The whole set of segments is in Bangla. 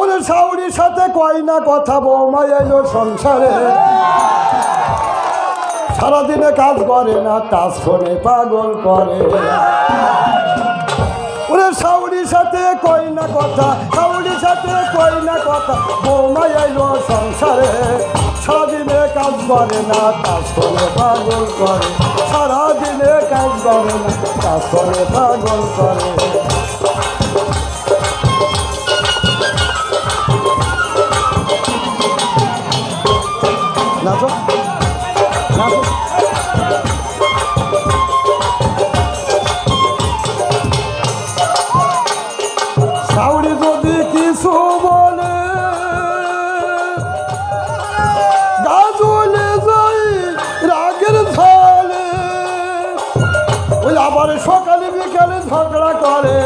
ওরে সাউরির সাথে কয় না কথা, বৌমা এলো সংসারে। সারাদিনে কাজ করে না কাজ ফোনে পাগল করে। ওরে সাউরির সাথে কই না কথা সাউরির সাথে কই না কথা, বৌমা এলো সংসারে। সারাদিনে কাজ করে না কাজ করে পাগল করে। সারাদিনে কাজ করে না কাজ করে পাগল করে। আবার সকালে বিকালে ঝগড়া করে।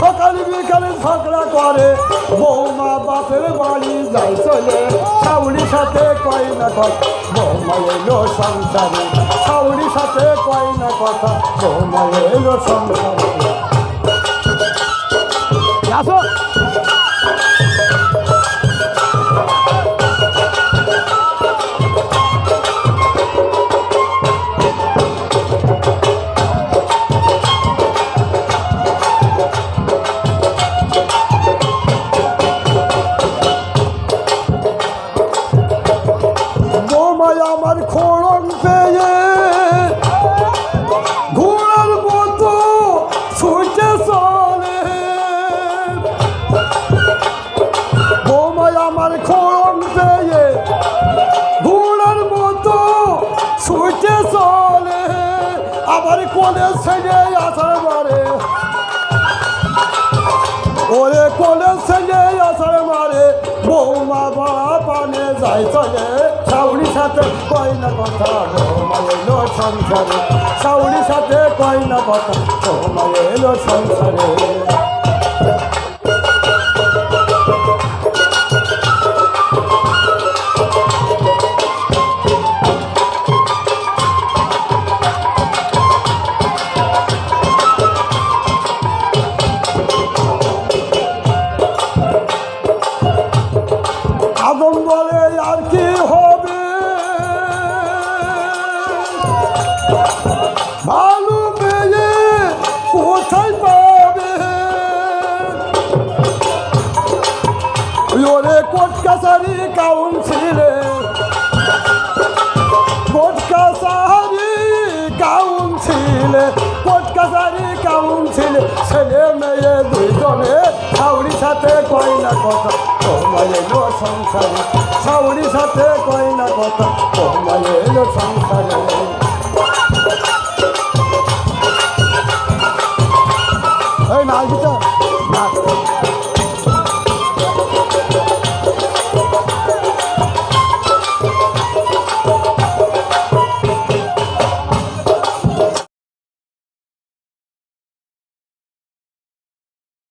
সকালে বিকালে ঝগড়া করে। বৌমা বাপের বাড়ি যাই চলে। সাউরির সাথে কয় না কথা, বৌমা এলো সংসারে। সাউরির সাথে কয় না কথা, বৌমা এলো সংসারে। আসো। বোমায় আমার খোড়ন পেয়ে মতো ছুটে চলে। বোমায় আমার ঘোড়ার মতো ছুটে চলে। আবার কোলে ছেড়ে আসার মারে। যাই চলে সাউরির সাথে কয় না কথা এলো সংসারে। সাউরির সাথে কয় না কথা এলো সংসারে। আদম বলে ভালো মেয়ে কোথায় পাবে? ওরে কাউন্সিলে কাছারি কাউন্সিলে কাছারি কাউন্সিলে ছেলে মেয়ে দুইজনে সাউরির কয় না কথা, তোমায় এলো সংসারে। সাউরির সাথে কয় না কথা, তোমায় সংসারে।